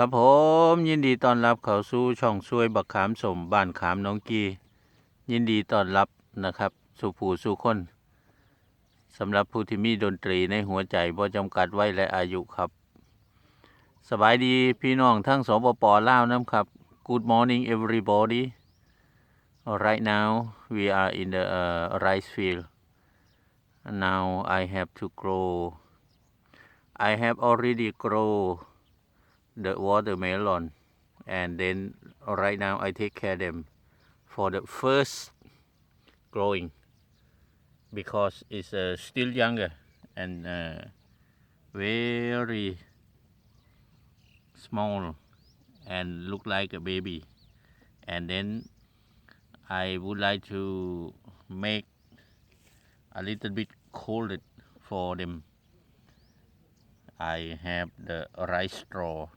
ครับผมยินดีต้อนรับเขาสู่ช่องช่วยบักขามสมบ้านขามน้องกี ยินดีต้อนรับนะครับ สู่ผู้สู่คนสำหรับผู้ที่มีดนตรีในหัวใจบ่จำกัดไว้และอายุครับ สบายดีพี่น้องทั้งสปปล่าวน้ำครับ Good morning everybody right now we are in the uh, rice field now I have to grow I have already grow the watermelon and then right now I take care them for the first growing because it's uh, still younger and uh, very small and look like a baby. And then I would like to make a little bit cold for them. I have the rice straw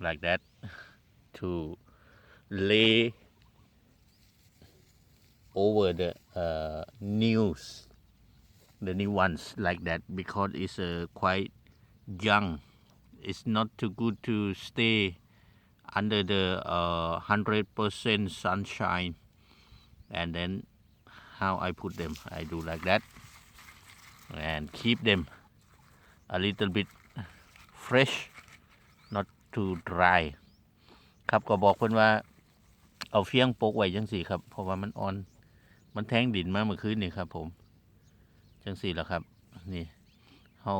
like that to lay over the uh, news the new ones like that because it's uh, quite young. It's not too good to stay under the uh, 100% sunshine. And then how I put them I do like that. And keep them a little bit fresh to dry ครับก็บอกเพิ่นว่า เอาเฟียงโปกไว้จังสี่ครับ เพราะว่ามันอ่อน มันแทงดินมาเมื่อคืนนี่ครับผมจังสี่แหละครับ นี่เฮา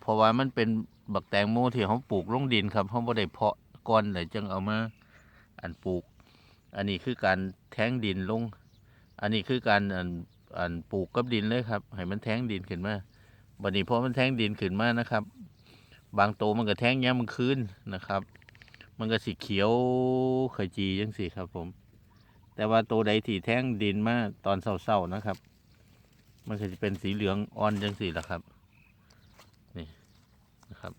เพราะว่ามันเป็นบักแตงโมที่เขาปลูกลงดินครับเขาบ่ได้เพาะก้อนเลยจึงเอามาอันปลูก อันนี้คือการแทงดินลง อันนี้คือการอันอันปลูกกับดินเลยครับ ให้มันแทงดินขึ้นมาบัดนี้พอมันแทงดินขึ้นมานะครับ บางโตวมันก็แทงแยามมันคืนนะครับ มันก็สีเขียวขจีจังสิครับผม แต่ว่าตัวใดที่แทงดินมาตอนเศร้าๆนะครับ มันก็จะเป็นสีเหลืองอ่อนจังสิละครับ นี่นะครับ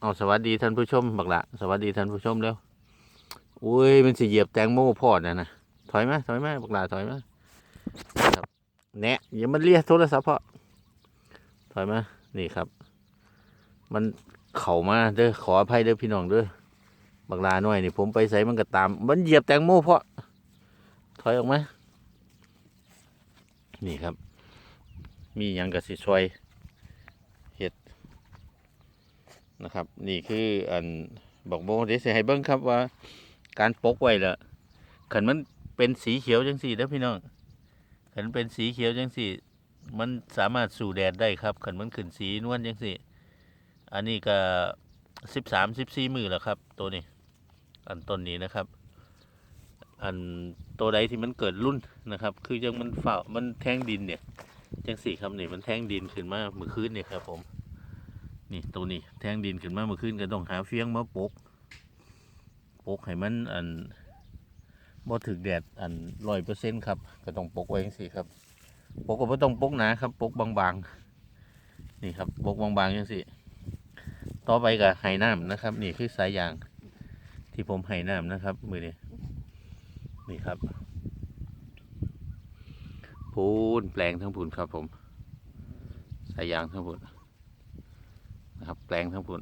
เอาสวัสดีท่านผู้ชมบักละสวัสดีท่านผู้ชมแล้วอุ้ยมันสิเหยียบแตงโมพอดนะนะถอยมาถอยมาบักละถอยมาครับแนะอย่ามันเรียกโทรศัพท์เพาะถอยมานี่ครับ มันเข่ามาเด้อขออภัยเด้อพี่น้องเด้อบักลาหน่อยนี่ผมไปใส่มันก็ตาม มันเหยียบแตงโมเพราะ ถอยออกมานี่ครับ มียังกับสิช่วยเห็ดนะครับ นี่คืออันบอกโมเดี๋ยวสิให้เบิ้งครับว่า การปกไว้ละขันมันเป็นสีเขียวจังสี่เด้อพี่น้องขันเป็นสีเขียวจังสี่ มันสามารถสู่แดดได้ครับขันมันขึ้นสีนวลจังสิ อันนี้ก็สิบสามสิบสี่มือแล้วครับ ตัวนี้ อันต้นนี้นะครับ อันตัวใดที่มันเกิดรุ่นนะครับ คือยังมันฝ่ามันแทงดินเนี่ยจังสี่ครับนี่มันแทงดินขึ้นมาเมื่อคืนเนี่ยครับผมนี่ตัวนี้แทงดินขึ้นมาเมื่อคืนก็ต้องหาเฟียงมาปกปกให้มันอันบ่ถึกแดดอันร้อยเปอร์เซ็นต์ครับก็ต้องปกไว้จังสี่ครับปกก็ไม่ต้องปกหนาครับปกบางๆนี่ครับปกบางๆยังสิ ต่อไปกับไห้น้ำนะครับ นี่คือสายยาง ที่ผมไห้น้ำนะครับ มือนี้นี่ครับพูนแปลงทั้งพูนครับผม สายยางทั้งพูนนะครับ แปลงทั้งพูน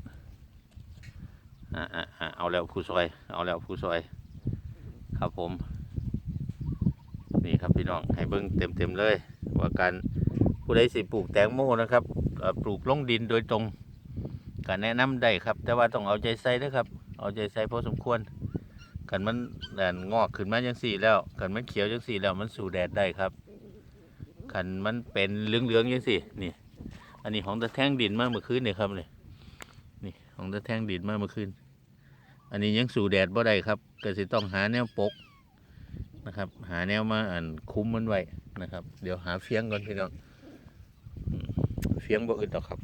อ่าอ่าเอาแล้วผู้ซอย เอาแล้วผู้ซอย ครับผม นี่ครับพี่น้องให้เบิ้งเต็มๆเลย ว่าการผู้ใดสิปลูกแตงโมนะครับปลูกลงดินโดยตรง ก็แนะนำได้ครับ แต่ว่าต้องเอาใจใส่นะครับ เอาใจใส่พอสมควรกันมันแดนงอกขึ้นมาจังสี่แล้วกันมันเขียวจังสี่แล้วมันสู่แดดได้ครับกันมันเป็นเหลืองๆจังสี่นี่ อันนี้ของตะแท่งดินมาเมื่อคืนนี่ครับนี่นี่ของตะแท่งดินมาเมื่อคืน อันนี้ยังสู่แดดบ่ได้ครับก็สิต้องหาแนวปกนะครับ หาแนวมาอันคุ้มมันไว้นะครับ เดี๋ยวหาเฟียงก่อนพี่น้องเฟียงบ่อึดหรอกครับ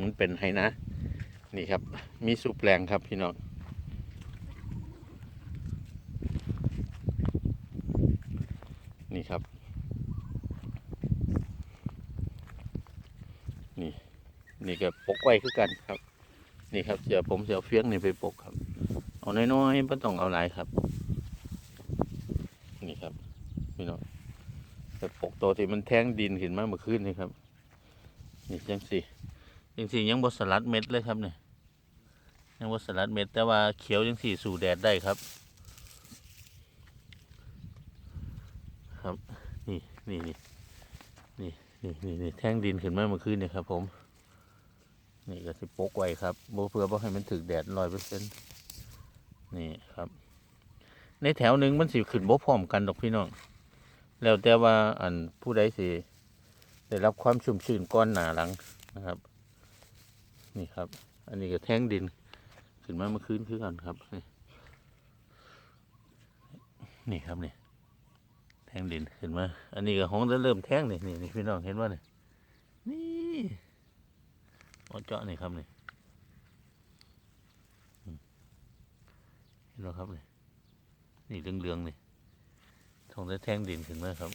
มันเป็นไห้นะ นี่ครับ มีสูบแรงครับพี่น้องนี่ครับ นี่ นี่ก็ปกไว้คือกันครับ นี่ครับเดี๋ยผมจะเอเฟี้ยงนี่ไปปกครับ เอาน้อยๆไม่ต้องเอาหลายครับ นี่ครับพี่น้องแต่ปกตัวที่มันแทงดินขึ้นมาเมื่อคืนนี่ครับ นี่จังสี จังสี่ยังบสลัดเม็ดเลยครับเนี่ยยังว่าสลัดเม็ด แต่ว่าเขียวยังสี่สู่แดดได้ครับ ครับนี่นี่นี่นี่นี่นี่นี่แท่งดินขึ้นมาเมื่อคืนเนี่ยครับ ผม นี่ก็สิปกไว้ครับโบเพื่อบ่ให้มันถึกแดดร้อยเปอร์เซ็นต์นี่ครับ ในแถวหนึ่งมันสิขึ้นบ่พร้อมกันดอกพี่น้องแล้วแต่ว่าอันผู้ใดสิได้รับความชุ่มชื้นก้อนหนาหลังนะครับ นี่ครับ อันนี้ก็แท่งดิน ขึ้นมาเมื่อคืนคือกันครับ นี่ครับนี่แท่งดินขึ้นมา อันนี้ก็ห้องจะเริ่มแท่งนี่นี่นี่พี่น้องเห็นว่านี่นี่เอาเจาะนี่ครับนี่เห็นไหมครับนี่นี่เรืองๆนี่ท้องจะแท่งดินขึ้นมาครับ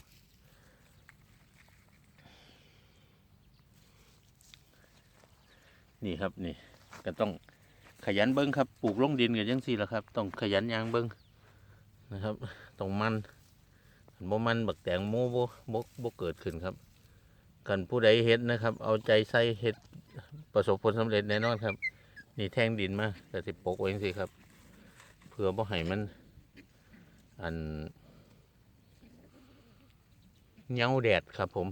นี่ครับนี่ก็ต้องขยันเบิ้งครับปลูกลงดินกันยังสี่ละครับ ต้องขยันยางเบิ้งนะครับต้องมันคันบ่มันบักแตงโมบ่บ่บ่เกิดขึ้นครับกันผู้ใดเฮ็ดนะครับ เอาใจใส่เฮ็ดประสบผลสำเร็จแน่นอนครับ นี่แท่งดินมาแต่สิปกไว้จังซี่ครับเพื่อบ่ให้มัน อันเงาแดดครับผม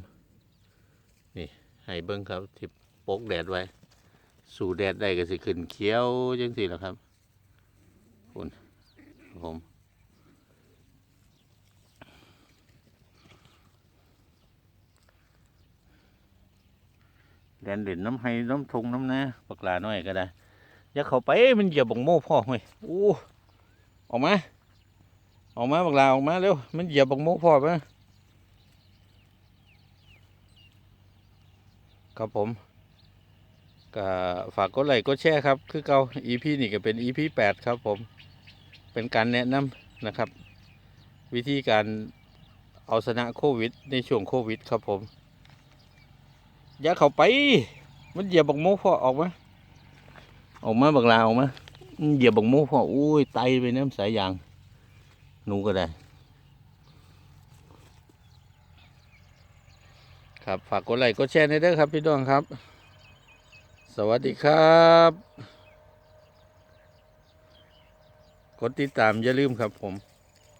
นี่ให้เบิ้งครับที่ปกแดดไว้ สู่แดดได้ก็สิขึ้นเขียวจังสิแหล้วครับคุณผมแดนเด่นน้ำไห้น้ำทงน้ำนะปากลาน้อยก็ได้อย่าเข้าไปมันเหยียบบังโม่พ่อเว้ยโอ้ออกมา ออกมาปากลาออกมาเร็วมันเหยียบบังโม่พ่อไปครับผม ก็ฝากกดไลค์กดแชร์ครับ คือเก่า EP นี่ก็เป็น EP แปดครับผม เป็นการแนะนำนะครับ วิธีการเอาชนะโควิด ในช่วงโควิดครับผม อย่าเข้าไป มันเหยียบบักโมพ่อออกมา ออกมาบักลาออกมาเหยียบบักโมพ่ออุ้ยไตไปน้ำสายยาง หนูก็ได้ ครับฝากกดไลค์กดแชร์ในเด้อครับพี่ดวงครับ สวัสดีครับ กดติดตามอย่าลืมครับผม